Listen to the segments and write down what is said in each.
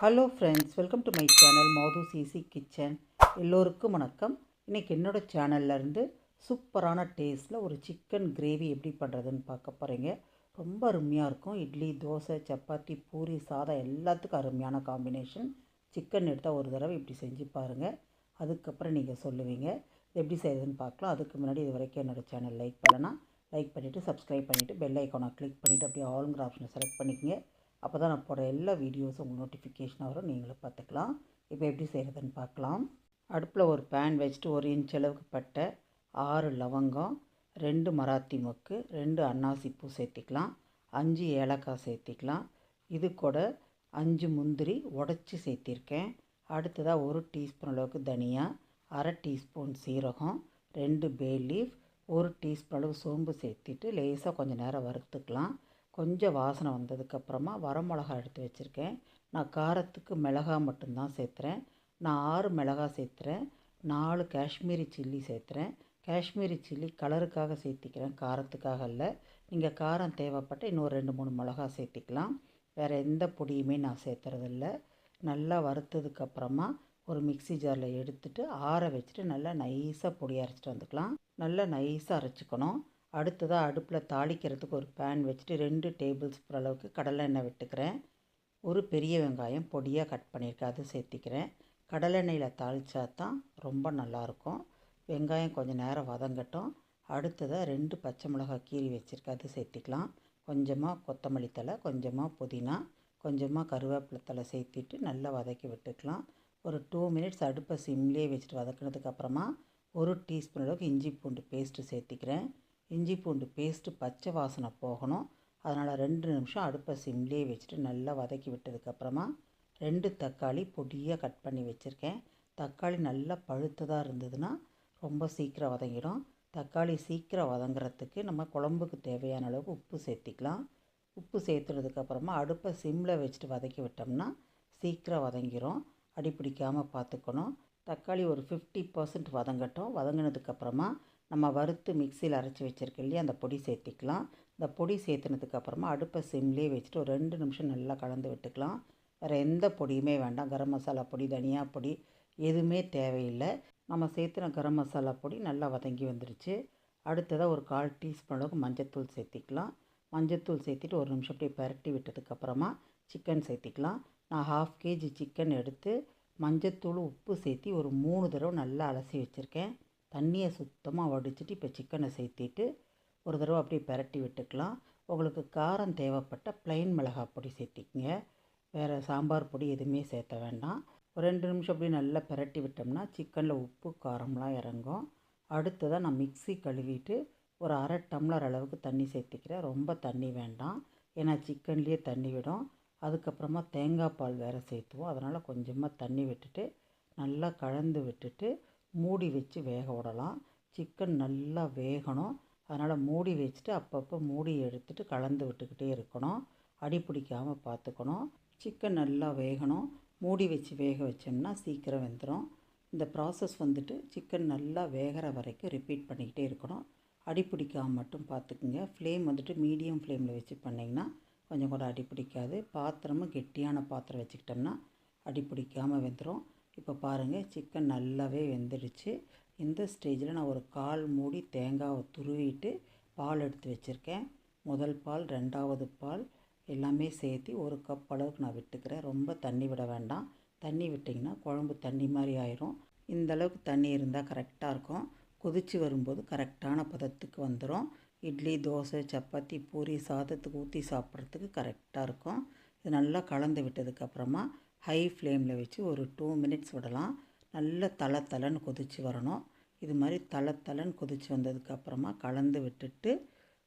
Hello friends welcome to my channel மோது CC kitchen எல்லோருக்கும் வணக்கம். இன்றைக்கி என்னோடய சேனல்லேருந்து சூப்பரான டேஸ்ட்டில் ஒரு சிக்கன் கிரேவி எப்படி பண்ணுறதுன்னு பார்க்க போகிறீங்க ரொம்ப அருமையாக இருக்கும். இட்லி தோசை சப்பாத்தி பூரி சாதம் எல்லாத்துக்கும் அருமையான காம்பினேஷன் சிக்கன் எடுத்தால் ஒரு தடவை இப்படி செஞ்சு பாருங்கள் அதுக்கப்புறம் நீங்கள் சொல்லுவீங்க. எப்படி செய்கிறதுன்னு பார்க்கலாம். அதுக்கு முன்னாடி இது வரைக்கும் என்னோடய சேனல் லைக் பண்ணலன்னா லைக் பண்ணிவிட்டு சப்ஸ்கிரைப் பண்ணிவிட்டு பெல் ஐக்கானை கிளிக் பண்ணிவிட்டு அப்படியே ஆளுங்கிற ஆப்ஷனை செலக்ட் பண்ணிக்கங்க. அப்போ தான் நான் போடுற எல்லா வீடியோஸும் உங்களுக்கு நோட்டிஃபிகேஷன் வரும். நீங்களும் பார்த்துக்கலாம். இப்போ எப்படி செய்கிறதுன்னு பார்க்கலாம். அடுப்பில் ஒரு பேன் வச்சுட்டு ஒரு இன்ச் அளவுக்கு பட்டை ஆறு லவங்கம் ரெண்டு மராத்தி மொக்கு ரெண்டு அன்னாசி பூ சேர்த்திக்கலாம். அஞ்சு ஏலக்காய் சேர்த்திக்கலாம். இது கூட அஞ்சு முந்திரி உடச்சி சேர்த்திருக்கேன். அடுத்ததாக ஒரு டீஸ்பூன் அளவுக்கு தனியா அரை டீஸ்பூன் சீரகம் ரெண்டு பே லீஃப் ஒரு டீஸ்பூன் அளவு சோம்பு சேர்த்திட்டு லேசாக கொஞ்சம் நேரம் வறுத்துக்கலாம். கொஞ்சம் வாசனை வந்ததுக்கப்புறமா வரமிளகா எடுத்து வச்சுருக்கேன். நான் காரத்துக்கு மிளகாய் மட்டும்தான் சேர்த்துறேன். நான் ஆறு மிளகாய் சேர்த்துறேன். நாலு காஷ்மீரி சில்லி சேர்த்துறேன். காஷ்மீரி சில்லி கலருக்காக சேர்த்திக்கிறேன். காரத்துக்காக இல்லை நீங்கள் காரம் தேவைப்பட்ட இன்னொரு ரெண்டு மூணு மிளகா சேர்த்திக்கலாம். வேறு எந்த பொடியுமே நான் சேர்த்துறதில்ல. நல்லா வறுத்ததுக்கப்புறமா ஒரு மிக்சி ஜாரில் எடுத்துட்டு ஆற வச்சுட்டு நல்லா நைஸாக பொடி அரைச்சிட்டு வந்துக்கலாம். நல்லா நைஸாக அரைச்சிக்கணும். அடுத்ததாக அடுப்பில் தாளிக்கிறதுக்கு ஒரு பேன் வச்சுட்டு ரெண்டு டேபிள் ஸ்பூன் அளவுக்கு கடலை எண்ணெய் விட்டுக்கிறேன். ஒரு பெரிய வெங்காயம் பொடியாக கட் பண்ணியிருக்கேன். அது சேர்த்திக்கிறேன். கடலெண்ணெயில் தாளித்தா தான் ரொம்ப நல்லாயிருக்கும். வெங்காயம் கொஞ்சம் நேரம் வதங்கட்டும். அடுத்ததாக ரெண்டு பச்சை மிளகாய் கீறி வச்சுருக்கேன். அது சேர்த்திக்கலாம். கொஞ்சமாக கொத்தமல்லி தலை கொஞ்சமாக புதினா கொஞ்சமாக கருவேப்பிலை தலை சேர்த்திட்டு நல்லா வதக்கி விட்டுக்கலாம். ஒரு டூ மினிட்ஸ் அடுப்பை சிம்லேயே வச்சுட்டு வதக்கினதுக்கப்புறமா ஒரு டீஸ்பூன் அளவுக்கு இஞ்சி பூண்டு பேஸ்ட்டு சேர்த்திக்கிறேன். இஞ்சி பூண்டு பேஸ்ட்டு பச்சை வாசனை போகணும். அதனால் ரெண்டு நிமிஷம் அடுப்பை சிம்லேயே வச்சுட்டு நல்லா வதக்கி விட்டதுக்கப்புறமா ரெண்டு தக்காளி பொடியாக கட் பண்ணி வச்சுருக்கேன். தக்காளி நல்லா பழுத்ததாக இருந்ததுன்னா ரொம்ப சீக்கிரம் வதங்கிடும். தக்காளி சீக்கிரம் வதங்குறதுக்கு நம்ம குழம்புக்கு தேவையான அளவுக்கு உப்பு சேர்த்திக்கலாம். உப்பு சேர்த்துனதுக்கப்புறமா அடுப்பை சிம்மில் வச்சுட்டு வதக்கி விட்டோம்னா சீக்கிரம் வதங்கிடும் அடி பிடிக்காமல் பார்த்துக்கணும். தக்காளி ஒரு ஃபிஃப்டி பர்சன்ட் வதங்கட்டும். வதங்கினதுக்கப்புறமா நம்ம வறுத்து மிக்சியில் அரைச்சி வச்சுருக்கோம் இல்லையா அந்த பொடி சேர்த்திக்கலாம். இந்த பொடி சேர்த்துனதுக்கப்புறமா அடுப்பை சிம்லேயே வச்சுட்டு ஒரு ரெண்டு நிமிஷம் நல்லா கலந்து விட்டுக்கலாம். வேறு எந்த பொடியுமே வேண்டாம். கரம் மசாலா பொடி தனியா பொடி எதுவுமே தேவையில்லை. நம்ம சேர்த்துன கரம் மசாலா பொடி நல்லா வதங்கி வந்துருச்சு. அடுத்ததாக ஒரு கால் டீஸ்பூன் அளவுக்கு மஞ்சத்தூள் சேர்த்திக்கலாம். மஞ்சத்தூள் சேர்த்திட்டு ஒரு நிமிஷம் அப்படியே பரட்டி விட்டதுக்கப்புறமா சிக்கன் சேர்த்திக்கலாம். நான் ஹாஃப் கேஜி சிக்கன் எடுத்து மஞ்சத்தூள் உப்பு சேர்த்தி ஒரு மூணு தடவை நல்லா அலசி வச்சுருக்கேன். தண்ணியை சுத்தமாக வடிச்சிட்டு இப்போ சிக்கனை சேர்த்திட்டு ஒரு தடவை அப்படியே பரட்டி விட்டுக்கலாம். உங்களுக்கு காரம் தேவைப்பட்ட ப்ளைன் மிளகாய் பொடி சேர்த்திக்கங்க. வேறு சாம்பார் பொடி எதுவுமே சேர்த்த வேண்டாம். ஒரு ரெண்டு நிமிஷம் அப்படியே நல்லா பரட்டி விட்டோம்னா சிக்கனில் உப்பு காரம்லாம் இறங்கும். அடுத்ததாக நான் மிக்ஸி கழுவிட்டு ஒரு அரை டம்ளர் அளவுக்கு தண்ணி சேர்த்திக்கிறேன். ரொம்ப தண்ணி வேண்டாம். ஏன்னா சிக்கன்லேயே தண்ணி விடும். அதுக்கப்புறமா தேங்காய் பால் வேறு சேர்த்துவோம். அதனால் கொஞ்சமாக தண்ணி விட்டுட்டு நல்லா கலந்து விட்டுட்டு மூடி வச்சு வேக விடலாம். சிக்கன் நல்லா வேகணும். அதனால் மூடி வச்சுட்டு அப்பப்போ மூடி எடுத்துட்டு கலந்து விட்டுக்கிட்டே இருக்கணும். அடி பிடிக்காமல் பார்த்துக்கணும். சிக்கன் நல்லா வேகணும். மூடி வச்சு வேக வச்சோம்னா சீக்கிரம் வெந்துடும் இந்த ப்ராசஸ் வந்துட்டு சிக்கன் நல்லா வேகிற வரைக்கும் ரிப்பீட் பண்ணிக்கிட்டே இருக்கணும். அடி பிடிக்காமல் மட்டும் பார்த்துக்குங்க. ஃப்ளேம் வந்துட்டு மீடியம் ஃப்ளேமில் வச்சு பண்ணிங்கன்னா கொஞ்சம் கூட அடி பிடிக்காது. பாத்திரமும் கெட்டியான பாத்திரம் வச்சுக்கிட்டோம்னா அடி பிடிக்காமல் வெந்துடும் இப்போ பாருங்கள் சிக்கன் நல்லாவே வெந்துடுச்சு. இந்த ஸ்டேஜில் நான் ஒரு கால் மூடி தேங்காவை துருவிட்டு பால் எடுத்து வச்சுருக்கேன். முதல் பால் ரெண்டாவது பால் எல்லாமே சேர்த்து ஒரு கப் அளவுக்கு நான் விட்டுக்கிறேன். ரொம்ப தண்ணி விட வேண்டாம். தண்ணி விட்டிங்கன்னா குழம்பு தண்ணி மாதிரி ஆயிரும். இந்த அளவுக்கு தண்ணி இருந்தால் கரெக்டாக இருக்கும். கொதித்து வரும்போது கரெக்டான பதத்துக்கு வந்துடும் இட்லி தோசை சப்பாத்தி பூரி சாதத்துக்கு ஊற்றி சாப்பிட்றதுக்கு கரெக்டாக இருக்கும். இது நல்லா கலந்து விட்டதுக்கப்புறமா ஹை ஃப்ளேமில் வச்சு ஒரு டூ மினிட்ஸ் விடலாம். நல்ல தலை தலைன்னு கொதித்து வரணும். இது மாதிரி தலை தலைன்னு கொதித்து வந்ததுக்கப்புறமா கலந்து விட்டுட்டு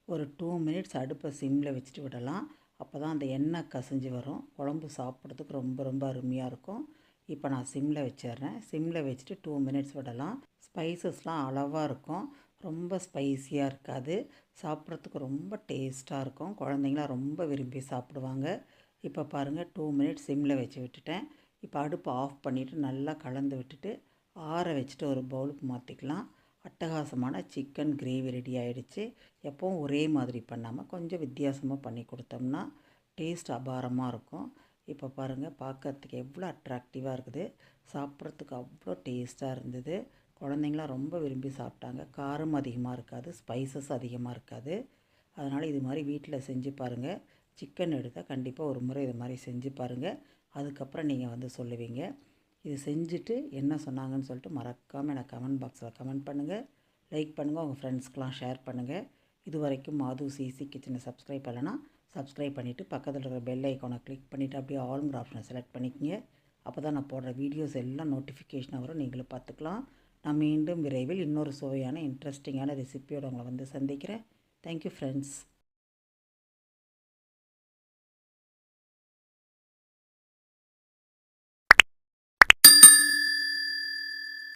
ஒரு டூ மினிட்ஸ் அடுப்பை சிம்மில் வச்சுட்டு விடலாம். அப்போ தான் அந்த எண்ணெய் கசிஞ்சு வரும். குழம்பு சாப்பிட்றதுக்கு ரொம்ப ரொம்ப அருமையாக இருக்கும். இப்போ நான் சிம்மில் வச்சிடுறேன். சிம்மில் வச்சுட்டு டூ மினிட்ஸ் விடலாம். ஸ்பைசஸ்லாம் அளவாக இருக்கும். ரொம்ப ஸ்பைஸியாக இருக்காது. சாப்பிட்றதுக்கு ரொம்ப டேஸ்ட்டாக இருக்கும். குழந்தைங்களாம் ரொம்ப விரும்பி சாப்பிடுவாங்க. இப்போ பாருங்கள் டூ மினிட்ஸ் சிம்மில் வச்சு விட்டுட்டேன். இப்போ அடுப்பு ஆஃப் பண்ணிவிட்டு நல்லா கலந்து விட்டுட்டு ஆற வச்சுட்டு ஒரு பவுலுக்கு மாற்றிக்கலாம் அட்டகாசமான சிக்கன் கிரேவி ரெடி ஆகிடுச்சு எப்போவும் ஒரே மாதிரி பண்ணாமல் கொஞ்சம் வித்தியாசமாக பண்ணி கொடுத்தோம்னா டேஸ்ட் அபாரமாக இருக்கும். இப்போ பாருங்கள் பார்க்கறதுக்கு எவ்வளோ அட்ராக்டிவாக இருக்குது. சாப்பிட்றதுக்கு அவ்வளோ டேஸ்ட்டாக இருந்தது. குழந்தைங்களாம் ரொம்ப விரும்பி சாப்பிட்டாங்க. காரம் அதிகமாக இருக்காது ஸ்பைசஸ் அதிகமாக இருக்காது. அதனால் இது மாதிரி வீட்டில் செஞ்சு பாருங்கள் சிக்கன் எடுத்தால் கண்டிப்பாக ஒரு முறை இது மாதிரி செஞ்சு பாருங்கள் அதுக்கப்புறம் நீங்கள் வந்து சொல்லுவீங்க. இது செஞ்சுட்டு என்ன சொன்னாங்கன்னு சொல்லிட்டு மறக்காமல் எனக்கு கமெண்ட் பாக்ஸில் கமெண்ட் பண்ணுங்கள் லைக் பண்ணுங்கள் உங்கள் ஃப்ரெண்ட்ஸ்க்கெலாம் ஷேர் பண்ணுங்கள் இது வரைக்கும் மாது சிசி கிச்சனை சப்ஸ்கிரைப் பண்ணலைன்னா சப்ஸ்கிரைப் பண்ணிவிட்டு பக்கத்தில் இருக்கிற பெல் ஐக்கானை கிளிக் பண்ணிவிட்டு அப்படியே ஆளுங்கிற ஆப்ஷனை செலக்ட் பண்ணிக்கோங்க. அப்போ தான் நான் போடுற வீடியோஸ் எல்லாம் நோட்டிஃபிகேஷனாக வரும். நீங்களும் பார்த்துக்கலாம். நான் மீண்டும் விரைவில் இன்னொரு சுவையான இன்ட்ரெஸ்டிங்கான ரெசிப்பியோடு உங்களை வந்து சந்திக்கிறேன். Thank you friends